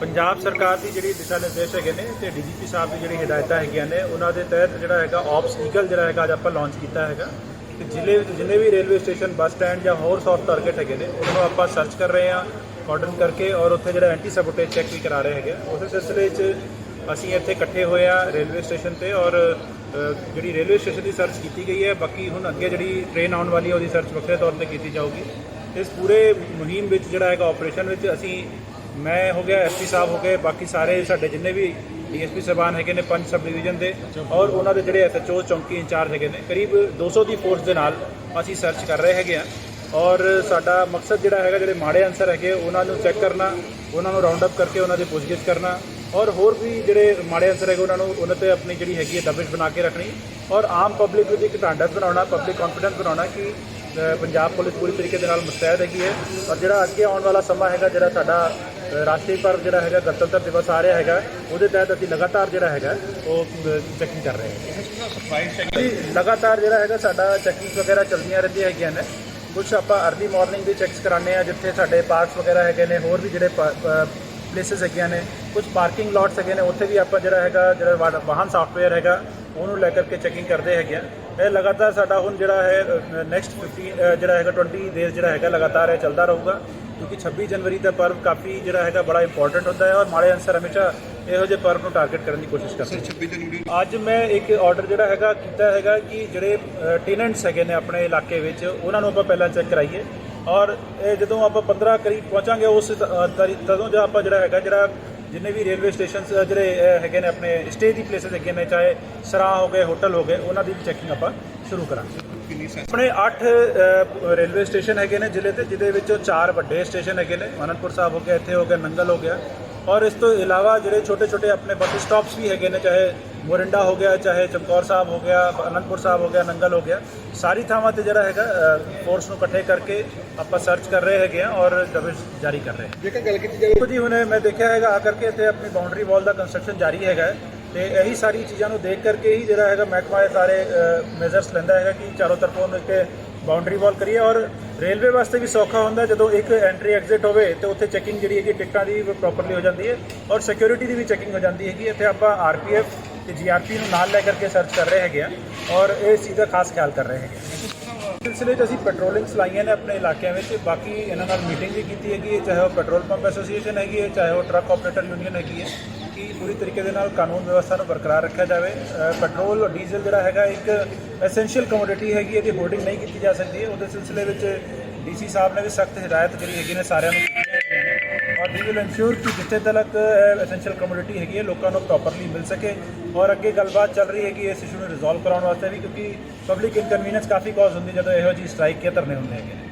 ਪੰਜਾਬ ਸਰਕਾਰ ਦੀ ਜਿਹੜੀ ਦਿਸ਼ਾ ਨਿਰਦੇਸ਼ ਹੈਗੇ ਨੇ ਤੇ ਡੀਜੀਪੀ ਸਾਹਿਬ ਦੀ ਜਿਹੜੀ ਹਦਾਇਤਾਂ ਹੈਗੀਆਂ ਨੇ, ਉਹਨਾਂ ਦੇ ਤਹਿਤ ਜਿਹੜਾ ਹੈਗਾ ਆਪਸ ਈਗਲ ਜਿਹੜਾ ਹੈਗਾ ਅੱਜ ਆਪਾਂ ਲਾਂਚ ਕੀਤਾ ਹੈਗਾ। ਤੇ ਜ਼ਿਲ੍ਹੇ ਵਿੱਚ ਜਿੰਨੇ ਵੀ ਰੇਲਵੇ ਸਟੇਸ਼ਨ, ਬੱਸ ਸਟੈਂਡ ਜਾਂ ਹੋਰ ਸੌਫਟ ਟਾਰਗੇਟ ਹੈਗੇ ਨੇ, ਉਹਨਾਂ ਨੂੰ ਆਪਾਂ ਸਰਚ ਕਰ ਰਹੇ ਹਾਂ ਕਾਰਡਨ ਕਰਕੇ ਔਰ ਉੱਥੇ ਜਿਹੜਾ ਐਂਟੀ ਸਬੋਟੇਜ ਚੈੱਕ ਵੀ ਕਰਾ ਰਹੇ ਹੈਗੇ। ਉਸੇ ਸਿਲਸਿਲੇ 'ਚ ਅਸੀਂ ਇੱਥੇ ਇਕੱਠੇ ਹੋਏ ਆ ਰੇਲਵੇ ਸਟੇਸ਼ਨ ਤੇ ਔਰ ਜਿਹੜੀ ਰੇਲਵੇ ਸਟੇਸ਼ਨ ਦੀ ਸਰਚ ਕੀਤੀ ਗਈ ਹੈ, ਬਾਕੀ ਹੁਣ ਅੱਗੇ ਜਿਹੜੀ ਟ੍ਰੇਨ ਆਉਣ ਵਾਲੀ ਹੈ, ਉਹਦੀ ਸਰਚ ਵੱਖਰੇ ਤੌਰ ਤੇ ਕੀਤੀ ਜਾਊਗੀ। ਇਸ ਪੂਰੇ ਮੁਹਿੰਮ ਵਿੱਚ ਜਿਹੜਾ ਹੈਗਾ ਆਪਰੇਸ਼ਨ ਵਿੱਚ ਅਸੀਂ ਮੈਂ ਹੋ ਗਿਆ ਐਸਪੀ ਸਾਹਿਬ ਹੋ ਗਏ, ਬਾਕੀ ਸਾਰੇ ਸਾਡੇ ਜਿੰਨੇ ਵੀ ਡੀਐਸਪੀ ਸਾਹਿਬਾਨ ਹੈਗੇ ਨੇ, ਪੰਜ ਸਬ ਡਿਵੀਜ਼ਨ ਦੇ, ਔਰ ਉਹਨਾਂ ਦੇ ਜਿਹੜੇ ਐਸਐਚਓ ਚੌਂਕੀ ਇੰਚਾਰਜ ਹੈਗੇ ਨੇ, ਕਰੀਬ 200 ਦੀ ਫੋਰਸ ਦੇ ਨਾਲ ਅਸੀਂ ਸਰਚ ਕਰ ਰਹੇ ਹੈਗੇ ਆ ਔਰ ਸਾਡਾ ਮਕਸਦ ਜਿਹੜਾ ਹੈਗਾ, ਜਿਹੜੇ ਮਾੜੇ ਅਨਸਰ ਹੈਗੇ, ਉਹਨਾਂ ਨੂੰ ਚੈੱਕ ਕਰਨਾ, ਉਹਨਾਂ ਨੂੰ ਰਾਉਂਡ ਅਪ ਕਰਕੇ ਉਹਨਾਂ ਦੀ ਪੁੱਛਗਿੱਛ ਕਰਨਾ, ਔਰ ਹੋਰ ਵੀ ਜਿਹੜੇ ਮਾੜੇ ਅਨਸਰ ਹੈਗੇ, ਉਹਨਾਂ ਨੂੰ ਉਹਨਾਂ ਤੇ ਆਪਣੀ ਜਿਹੜੀ ਹੈਗੀ ਹੈ ਦਬਿਸ਼ ਬਣਾ ਕੇ ਰੱਖਣੀ, ਔਰ ਆਮ ਪਬਲਿਕ ਵਿੱਚ ਇੱਕ ਢਾਂਡਸ ਬਣਾਉਣਾ ਪਬਲਿਕ ਕੌਨਫੀਡੈਂਸ ਬਣਾਉਣਾ ਕਿ ਪੰਜਾਬ ਪੁਲਿਸ ਪੂਰੀ ਤਰੀਕੇ ਦੇ ਨਾਲ ਮੁਸਤੈਦ ਹੈਗੀ ਹੈ, ਔਰ ਜਿਹੜਾ ਅੱਗੇ ਆਉਣ ਵਾਲਾ ਸਮਾਂ ਹੈਗਾ, ਜਿਹੜਾ ਸਾਡਾ ਰਾਸ਼ਟਰੀ ਪਰਵ ਜਿਹੜਾ ਹੈਗਾ, ਗਣਤੰਤਰ ਦਿਵਸ ਆ ਰਿਹਾ ਹੈਗਾ। ਉਹਦੇ ਤਹਿਤ ਅਸੀਂ ਲਗਾਤਾਰ ਜਿਹੜਾ ਹੈਗਾ, ਉਹ ਚੈਕਿੰਗ ਕਰ ਰਹੇ ਹਾਂ। ਲਗਾਤਾਰ ਜਿਹੜਾ ਹੈਗਾ, ਸਾਡਾ ਚੈਕਿੰਗ ਵਗੈਰਾ ਚੱਲਦੀਆਂ ਰਹਿੰਦੀਆਂ ਹੈਗੀਆਂ ਨੇ। ਕੁਝ ਆਪਾਂ ਅਰਲੀ ਮਾਰਨਿੰਗ ਵੀ ਚੈੱਕਸ ਕਰਾਉਂਦੇ ਆ ਜਿੱਥੇ ਸਾਡੇ ਪਾਰਕਸ ਵਗੈਰਾ ਹੈਗੇ ਨੇ, ਹੋਰ ਵੀ ਜਿਹੜੇ ਪਲੇਸਸ ਹੈਗੀਆਂ ਨੇ। ਕੁਝ ਪਾਰਕਿੰਗ ਲਾਟਸ ਹੈਗੇ ਨੇ, ਉੱਥੇ ਵੀ ਆਪਾਂ ਜਿਹੜਾ ਹੈਗਾ, ਜਿਹੜਾ ਵਾ- ਵਾਹਨ ਸੌਫਟਵੇਅਰ ਹੈਗਾ, ਉਹਨੂੰ ਲੈ ਕਰਕੇ ਚੈਕਿੰਗ ਕਰਦੇ ਹੈਗੇ ਆ ਇਹ ਲਗਾਤਾਰ ਸਾਡਾ ਹੁਣ ਜਿਹੜਾ ਹੈ ਨੈਕਸਟ 15 ਜਿਹੜਾ ਹੈਗਾ 20 ਡੇਜ਼ ਜਿਹੜਾ ਹੈਗਾ, ਲਗਾਤਾਰ ਇਹ ਚੱਲਦਾ ਰਹੂਗਾ। ਕਿਉਂਕਿ 26 ਜਨਵਰੀ ਦਾ ਪਰਵ ਕਾਫੀ ਜਿਹੜਾ ਹੈਗਾ ਬੜਾ ਇੰਪੋਰਟੈਂਟ ਹੁੰਦਾ ਹੈ ਔਰ ਮਾੜੇ ਅਨਸਰ ਹਮੇਸ਼ਾ ਇਹੋ ਜਿਹੇ ਪਰਵ ਨੂੰ ਟਾਰਗੇਟ ਕਰਨ ਦੀ ਕੋਸ਼ਿਸ਼ ਕਰਦੇ ਨੇ 26 ਜਨਵਰੀ ਅੱਜ ਮੈਂ ਇੱਕ ਆਰਡਰ ਜਿਹੜਾ ਹੈਗਾ ਕੀਤਾ ਹੈਗਾ ਕਿ ਜਿਹੜੇ ਟੈਨੈਂਟਸ ਹੈਗੇ ਨੇ ਆਪਣੇ ਇਲਾਕੇ ਵਿੱਚ ਉਹਨਾਂ ਨੂੰ ਆਪਾਂ ਪਹਿਲਾਂ ਚੈੱਕ ਕਰਾਈਏ। ਔਰ ਇਹ ਜਦੋਂ ਆਪਾਂ 15 ਕਰੀਬ ਪਹੁੰਚਾਂਗੇ ਉਸ ਤਦੋਂ ਜਾਂ ਆਪਾਂ ਜਿਹੜਾ ਹੈਗਾ ਜਿਹੜਾ ਜਿੰਨੇ ਵੀ ਰੇਲਵੇ ਸਟੇਸ਼ਨਸ ਜਿਹੜੇ ਹੈਗੇ ਨੇ ਆਪਣੇ ਸਟੇ ਦੀ ਪਲੇਸਸ ਹੈਗੇ ਨੇ ਚਾਹੇ ਸਰਾਂ ਹੋ ਗਏ ਹੋਟਲ ਹੋ ਗਏ ਉਹਨਾਂ ਦੀ ਚੈਕਿੰਗ ਆਪਾਂ ਸ਼ੁਰੂ ਕਰਾਂਗੇ। ਆਪਣੇ 8 ਰੇਲਵੇ ਸਟੇਸ਼ਨ ਹੈਗੇ ਨੇ ਜ਼ਿਲ੍ਹੇ ਤੇ ਜਿਹਦੇ ਵਿੱਚੋਂ 4 ਵੱਡੇ ਸਟੇਸ਼ਨ ਹੈਗੇ ਨੇ। ਅਨੰਦਪੁਰ ਸਾਹਿਬ ਹੋ ਗਿਆ ਇੱਥੇ ਹੋ ਗਿਆ ਨੰਗਲ ਹੋ ਗਿਆ। ਔਰ ਇਸ ਤੋਂ ਇਲਾਵਾ ਜਿਹੜੇ ਛੋਟੇ ਛੋਟੇ ਆਪਣੇ ਬੱਸ ਸਟਾਪਸ ਵੀ ਹੈਗੇ ਨੇ ਚਾਹੇ ਮੋਰਿੰਡਾ ਹੋ ਗਿਆ ਚਾਹੇ ਚਮਕੌਰ ਸਾਹਿਬ ਹੋ ਗਿਆ ਅਨੰਦਪੁਰ ਸਾਹਿਬ ਹੋ ਗਿਆ ਨੰਗਲ ਹੋ ਗਿਆ ਸਾਰੀ ਥਾਵਾਂ ਤੇ ਜਿਹੜਾ ਹੈਗਾ ਫੋਰਸ ਨੂੰ ਇਕੱਠੇ ਕਰਕੇ ਆਪਾਂ ਸਰਚ ਕਰ ਰਹੇ ਹੈਗੇ ਆ ਔਰ ਦਬਿਸ਼ ਜਾਰੀ ਕਰ ਰਹੇ ਹਾਂ। ਜੇਕਰ ਗੱਲ ਕੀਤੀ ਜਾਵੇ ਜੀ ਹੁਣੇ ਮੈਂ ਦੇਖਿਆ ਹੈਗਾ ਆ ਕਰਕੇ ਇੱਥੇ ਆਪਣੀ ਬਾਉਂਡਰੀ ਵਾਲ ਦਾ ਕੰਸਟਰਕਸ਼ਨ ਜਾਰੀ ਹੈਗਾ ਤੇ ਇਹੀ ਸਾਰੀ ਚੀਜ਼ਾਂ ਨੂੰ ਦੇਖ ਕਰਕੇ ਹੀ ਜਿਹੜਾ ਹੈਗਾ ਮਹਿਕਮਾ ਇਹ ਸਾਰੇ ਮੈਜ਼ਰਸ ਲੈਂਦਾ ਹੈਗਾ ਕਿ ਚਾਰੋਂ ਤਰਫੋਂ ਇੱਕ ਬਾਉਂਡਰੀ ਵਾਲ ਕਰੀਏ ਔਰ ਰੇਲਵੇ ਵਾਸਤੇ ਵੀ ਸੌਖਾ ਹੁੰਦਾ ਜਦੋਂ ਇੱਕ ਐਂਟਰੀ ਐਗਜ਼ਿਟ ਹੋਵੇ ਤੇ ਉੱਥੇ ਚੈਕਿੰਗ ਜਿਹੜੀ ਹੈਗੀ ਟਿਕਟਾਂ ਦੀ ਪ੍ਰੋਪਰਲੀ ਹੋ ਜਾਂਦੀ ਹੈ ਔਰ ਸਿਕਿਉਰਿਟੀ ਦੀ ਵੀ ਚੈਕਿੰਗ ਹੋ ਜਾਂਦੀ ਹੈਗੀ। ਇੱਥੇ ਆਪਾਂ ਆਰਪੀਐਫ ਤੇ ਜੀਆਰਪੀ ਨੂੰ ਨਾਲ ਲੈ ਕਰਕੇ ਸਰਚ ਕਰ ਰਹੇ ਹੈਗੇ ਆ ਔਰ ਇਸ ਚੀਜ਼ ਦਾ ਖਾਸ ਖਿਆਲ ਕਰ ਰਹੇ ਹੈਗੇ ਸਿਲਸਿਲੇ 'ਚ ਅਸੀਂ ਪੈਟਰੋਲਿੰਗ ਚਲਾਈਆਂ ਨੇ ਆਪਣੇ ਇਲਾਕਿਆਂ ਵਿੱਚ, ਬਾਕੀ ਇਹਨਾਂ ਨਾਲ ਮੀਟਿੰਗ ਵੀ ਕੀਤੀ ਹੈਗੀ ਹੈ, ਚਾਹੇ ਉਹ ਪੈਟਰੋਲ ਪੰਪ ਐਸੋਸੀਏਸ਼ਨ ਹੈਗੀ ਹੈ, ਚਾਹੇ ਉਹ ਟਰੱਕ ਆਪਰੇਟਰ ਯੂਨੀਅਨ ਹੈਗੀ ਹੈ। ਕਿ ਪੂਰੀ ਤਰੀਕੇ ਦੇ ਨਾਲ ਕਾਨੂੰਨ ਵਿਵਸਥਾ ਨੂੰ ਬਰਕਰਾਰ ਰੱਖਿਆ ਜਾਵੇ। ਪੈਟਰੋਲ ਔਰ ਡੀਜ਼ਲ ਜਿਹੜਾ ਹੈਗਾ ਇੱਕ ਐਸੈਂਸ਼ੀਅਲ ਕਮੋਡਿਟੀ ਹੈਗੀ, ਇਹਦੀ ਹੋਲਡਿੰਗ ਨਹੀਂ ਕੀਤੀ ਜਾ ਸਕਦੀ। ਉਹਦੇ ਸਿਲਸਿਲੇ ਵਿੱਚ ਡੀਸੀ ਸਾਹਿਬ ਨੇ ਵੀ ਸਖਤ ਹਦਾਇਤ ਜਿਹੜੀ ਹੈਗੀ ਨੇ ਸਾਰਿਆਂ ਨੂੰ। ਔਰ ਵੀ ਵਿਲ ਇਨਸ਼ੋਰ ਕਿ ਜਿੱਥੇ ਤੱਕ ਐਸੈਂਸ਼ੀਅਲ ਕਮੋਡਿਟੀ ਹੈਗੀ ਹੈ, ਲੋਕਾਂ ਨੂੰ ਪ੍ਰੋਪਰਲੀ ਮਿਲ ਸਕੇ। ਔਰ ਅੱਗੇ ਗੱਲਬਾਤ ਚੱਲ ਰਹੀ ਹੈਗੀ, ਇਸ ਇਸ਼ੂ ਨੂੰ ਰਿਜ਼ੋਲਵ ਕਰਾਉਣ ਵਾਸਤੇ ਵੀ, ਕਿਉਂਕਿ ਪਬਲਿਕ ਇਨਕਨਵੀਨੀਅੰਸ ਕਾਫੀ ਕਾਜ਼ ਹੁੰਦੀ ਜਦੋਂ ਇਹੋ ਜਿਹੀ ਸਟ੍ਰਾਈਕ ਕੇ ਧਰਨੇ ਹੁੰਦੇ ਹੈਗੇ